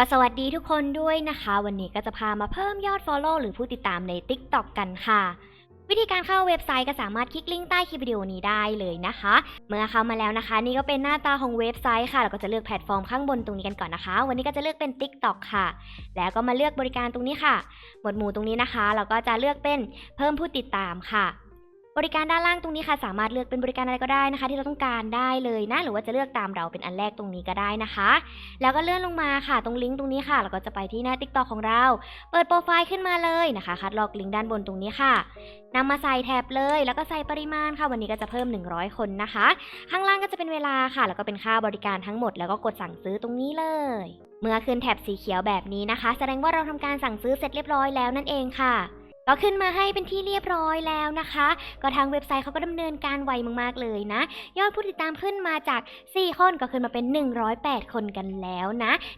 ก็สวัสดีทุกคนด้วยนะคะ วันนี้ก็จะพามาเพิ่มยอด Follow หรือผู้ติดตามใน TikTok กันค่ะ วิธีการเข้าเว็บไซต์ก็สามารถคลิกลิงก์ใต้คลิปวิดีโอนี้ได้เลยนะคะ เมื่อเข้ามาแล้วนะคะ นี่ก็เป็นหน้าตาของเว็บไซต์ค่ะเราก็จะเลือกแพลตฟอร์มข้างบนตรงนี้กันก่อนนะคะ วันนี้ก็จะเลือกเป็น TikTok ค่ะ แล้วก็มาเลือกบริการตรงนี้ค่ะ หมวดหมู่ตรงนี้นะคะ เราก็จะเลือกเป็นเพิ่มผู้ติดตามค่ะ บริการด้านล่างตรงนี้ค่ะ สามารถเลือกเป็นบริการอะไรก็ได้นะคะ ที่เราต้องการได้เลยนะ หรือว่าจะเลือกตามเราเป็นอันแรกตรงนี้ก็ได้นะคะ แล้วก็เลื่อนลงมาค่ะ ตรงลิงก์ตรงนี้ค่ะเราก็จะไปที่หน้า TikTok ของเรา เปิดโปรไฟล์ขึ้นมาเลยนะคะ คัดลอกลิงก์ด้านบนตรงนี้ค่ะนำมาใส่แท็บเลย แล้วก็ใส่ปริมาณค่ะ วันนี้ก็จะเพิ่ม 100 คนนะคะ ข้างล่างก็จะเป็นเวลาค่ะ แล้วก็เป็นค่าบริการทั้งหมด แล้วก็กดสั่งซื้อตรงนี้เลยเมื่อขึ้นแท็บสีเขียวแบบนี้นะคะ แสดงว่าเราทำการสั่งซื้อเสร็จเรียบร้อยแล้วนั่นเองค่ะ ก็ขึ้นมาให้เป็นที่เรียบร้อยแล้วนะคะ ก็ทางเว็บไซต์เขาก็ดำเนินการไวมากๆเลยนะ ยอดผู้ติดตามขึ้นมาจาก 4 คนก็ขึ้นมาเป็น 108 คนกันแล้วนะ